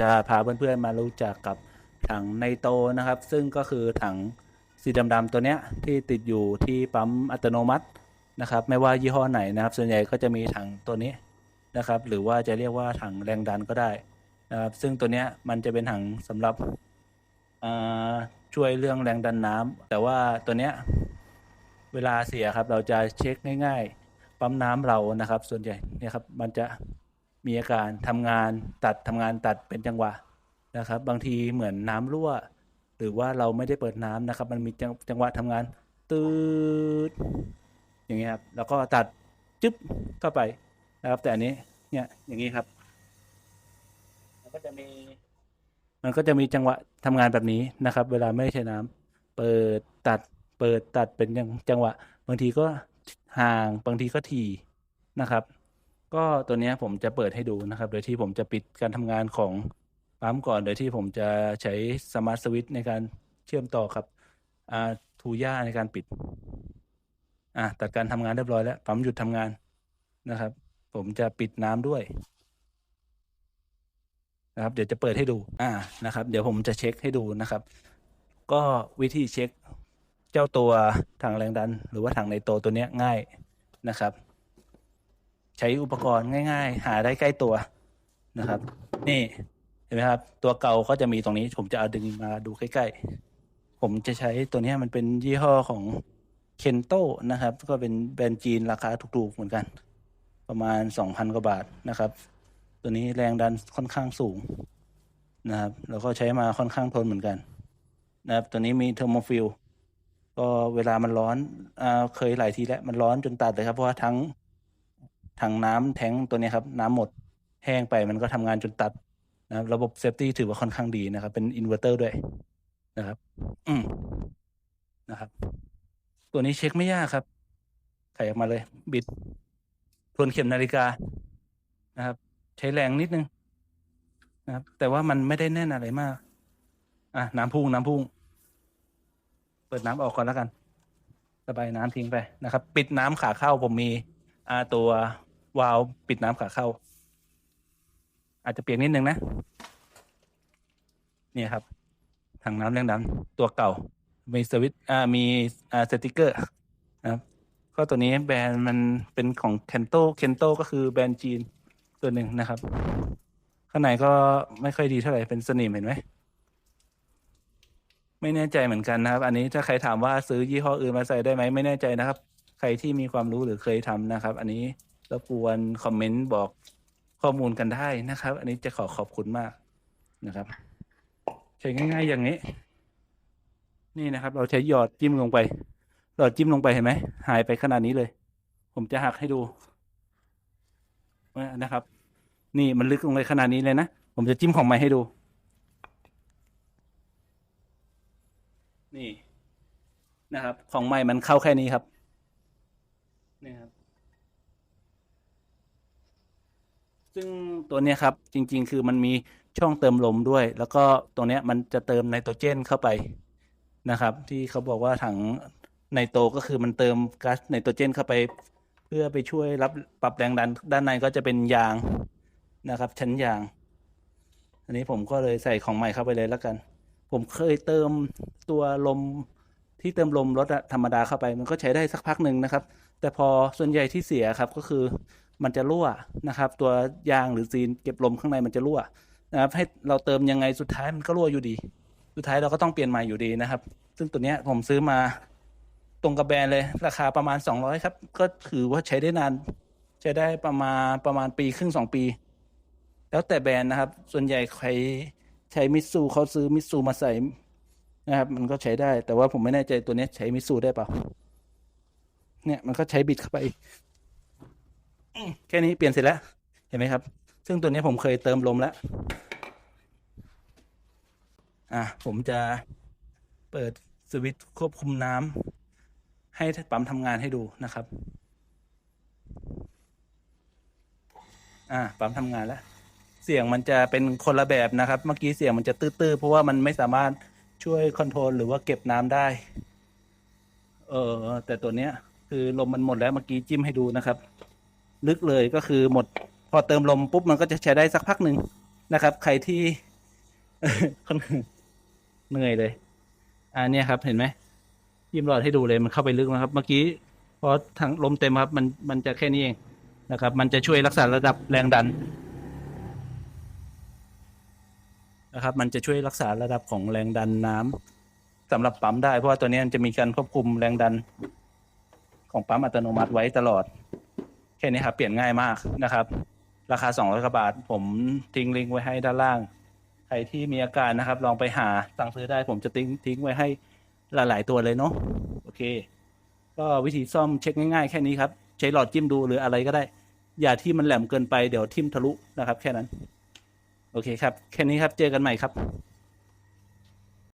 จะพาเพื่อนๆมารู้จักกับถังไนโตนะครับ ซึ่งก็คือถังสีดำๆตัวเนี้ยที่ติดอยู่ที่ปั๊มอัตโนมัตินะครับ ไม่ว่ายี่ห้อไหนนะครับ ส่วนใหญ่ก็จะมีถังตัวนี้นะครับ หรือว่าจะเรียกว่าถังแรงดันก็ได้นะครับ ซึ่งตัวเนี้ยมันจะเป็นถังสำหรับช่วยเรื่องแรงดันน้ำแต่ว่าตัวเนี้ยเวลาเสียครับเราจะเช็คง่าย ๆ ปั๊มน้ำเรานะครับ ส่วนใหญ่เนี่ยครับมันจะ มีอาการทำงานตัดทำงานตัดเป็นจังหวะนะครับ บางทีเหมือนน้ำรั่ว หรือว่าเราไม่ได้เปิดน้ำนะครับ มันมีจังจังหวะทำงานตืดอย่างเงี้ยครับแล้วก็ตัดจึ๊บเข้าไปนะครับ แต่อันนี้เนี่ยอย่างนี้ครับมันก็จะมี มันก็จะมีจังหวะทำงานแบบนี้นะครับ เวลาไม่ใช้น้ำเปิดตัด เปิดตัดเป็นจังจังหวะ บางทีก็ห่างบางทีก็ถี่นะครับ ก็ตัวนี้ผมจะเปิดให้ดูนะครับ โดยที่ผมจะปิดการทำงานของปั๊มก่อน โดยที่ผมจะใช้สมาร์ทสวิตช์ในการเชื่อมต่อครับทูย่าในการปิดอะตัดการทำงานเรียบร้อยแล้ว ปั๊มหยุดทำงานนะครับ ผมจะปิดน้ำด้วยนะครับ เดี๋ยวจะเปิดให้ดูอ่านะครับ เดี๋ยวผมจะเช็คให้ดูนะครับ ก็วิธีเช็ค เจ้าตัวถังแรงดัน หรือว่าถังในโตตัวนี้ง่ายนะครับ ใช้อุปกรณ์ง่าย ๆ หาได้ใกล้ตัวนะครับ นี่เห็นไหมครับ ตัวเก่าก็จะมีตรงนี้ ผมจะเอาดึงมาดูใกล้ๆ ผมจะใช้ตัวนี้มันเป็นยี่ห้อของเคนโตนะครับ ก็เป็นแบรนด์จีนราคาถูกๆเหมือนกัน ประมาณสองพันกว่าบาทนะครับ ตัวนี้แรงดันค่อนข้างสูงนะครับ แล้วก็ใช้มาค่อนข้างทนเหมือนกัน นะครับ ตัวนี้มีเทอร์โมฟิลก็เวลามันร้อนอ่าเคยหลายทีแล้วมันร้อนจนตัดเลยครับ เพราะว่าทั้ง ถังน้ำแท้งตัวนี้ครับน้ำหมดแห้งไปมันก็ทำงานจนตัดนะครับระบบเซฟตี้ถือว่าค่อนข้างดีนะครับ เป็นอินเวอร์เตอร์ด้วยนะครับ อืมนะครับ ตัวนี้เช็คไม่ยากครับไขออกมาเลย บิดทวนเข็มนาฬิกานะครับ ใช้แรงนิดนึงนะครับ แต่ว่ามันไม่ได้แน่นอะไรมาก อะน้ำพุ่งน้ำพุ่ง เปิดน้ำออกก่อนแล้วกันระบายน้ำทิ้งไปนะครับ ปิดน้ำขาเข้าผมมีอ่าตัว วาล์วปิดน้ำขาเข้า อาจจะเปลี่ยนนิดนึงนะ เนี่ยครับถังน้ำแรงดันตัวเก่า มีสวิตอ่ามีอ่าสติกเกอร์นะครับก็ตัวนี้แบรนด์มันเป็นของเคนโตเคนโตก็คือแบรนด์จีนตัวหนึ่งนะครับ ข้างในก็ไม่ค่อยดีเท่าไหร่เป็นสนิมเห็นไหมไม่แน่ใจเหมือนกันนะครับ อันนี้ถ้าใครถามว่าซื้อยี่ห้ออื่นมาใส่ได้ไหมไม่แน่ใจนะครับ ใครที่มีความรู้หรือเคยทำนะครับ อันนี้ รบกวนคอมเมนต์บอกข้อมูลกันได้นะครับ อันนี้จะขอขอบคุณมากนะครับ ใช้ง่าย ๆ อย่างนี้ นี่นะครับ เราใช้หยอดจิ้มลงไปหยอดจิ้มลงไปเห็นไหมหายไปขนาดนี้เลย ผมจะหักให้ดูนะครับ นี่มันลึกลงไปขนาดนี้เลยนะ ผมจะจิ้มของใหม่ให้ดู นี่นะครับ ของใหม่มันเข้าแค่นี้ครับนี่ครับ ซึ่งตัวเนี้ยครับจริง ๆ คือมันมีช่องเติมลมด้วย แล้วก็ตรงเนี้ยมันจะเติมไนโตรเจนเข้าไปนะครับ ที่เขาบอกว่าถังไนโตรก็คือมันเติมก๊าซไนโตรเจนเข้าไป เพื่อไปช่วยรับปรับแรงดันด้านในก็จะเป็นยางนะครับ ชั้นยาง อันนี้ผมก็เลยใส่ของใหม่เข้าไปเลยแล้วกัน ผมเคยเติมตัวลมที่เติมลมรถธรรมดาเข้าไป มันก็ใช้ได้สักพักหนึ่งนะครับ แต่พอส่วนใหญ่ที่เสียครับก็คือ มันจะรั่วนะครับ ตัวยางหรือซีนเก็บลมข้างในมันจะรั่วนะครับ ให้เราเติมยังไงสุดท้ายมันก็รั่วอยู่ดี สุดท้ายเราก็ต้องเปลี่ยนใหม่อยู่ดีนะครับ ซึ่งตัวเนี้ยผมซื้อมาตรงกับแบรนด์เลย ราคาประมาณสองร้อยครับ ก็ถือว่าใช้ได้นาน ใช้ได้ประมาณประมาณปีครึ่งสองปี แล้วแต่แบรนด์นะครับ ส่วนใหญ่ใครใช้มิตซูเขาซื้อมิตซูมาใส่นะครับ มันก็ใช้ได้ แต่ว่าผมไม่แน่ใจตัวเนี้ยใช้มิตซูได้เปล่า เนี่ยมันก็ใช้บิดเข้าไป แค่นี้เปลี่ยนเสร็จแล้ว เห็นไหมครับ ซึ่งตัวนี้ผมเคยเติมลมแล้ว อะผมจะเปิดสวิตช์ควบคุมน้ำให้ปั๊มทำงานให้ดูนะครับ อ่าปั๊มทำงานแล้ว เสียงมันจะเป็นคนละแบบนะครับ เมื่อกี้เสียงมันจะตื้อๆเพราะว่ามันไม่สามารถช่วยคอนโทรลหรือว่าเก็บน้ำได้ เออแต่ตัวเนี้ย คือลมมันหมดแล้วเมื่อกี้จิ้มให้ดูนะครับ ลึกเลยก็คือหมดพอเติมลมปุ๊บมันก็จะใช้ได้สักพักหนึ่งนะครับ ใครที่คนเหนื่อยเลยอ่าเนี่ยครับเห็นไหมยิ้มหลอดให้ดูเลยมันเข้าไปลึกนะครับ เมื่อกี้พอทางลมเต็มครับ มันมันจะแค่นี้เองนะครับ มันจะช่วยรักษาระดับแรงดันนะครับ มันจะช่วยรักษาระดับของแรงดันน้ำสำหรับปั๊มได้เพราะว่าตัวนี้มันจะมีการควบคุมแรงดันของปั๊มอัตโนมัติไว้ตลอด ค่นี้ครับเปลี่ยนง่ายมากนะครับ ราคา 200กว่าบาท ผมทิ้งลิงก์ไว้ให้ด้านล่าง ใครที่มีอาการนะครับ ลองไปหาสั่งซื้อได้ ผมจะทิ้งทิ้งไว้ให้หลาย ๆ ตัวเลยเนาะโอเค ก็วิธีซ่อมเช็คง่าย ๆ แค่นี้ครับ ใช้หลอดจิ้มดูหรืออะไรก็ได้ อย่าที่มันแหลมเกินไปเดี๋ยวทิ่มทะลุนะครับ แค่นั้น โอเคครับ แค่นี้ครับเจอกันใหม่ครับ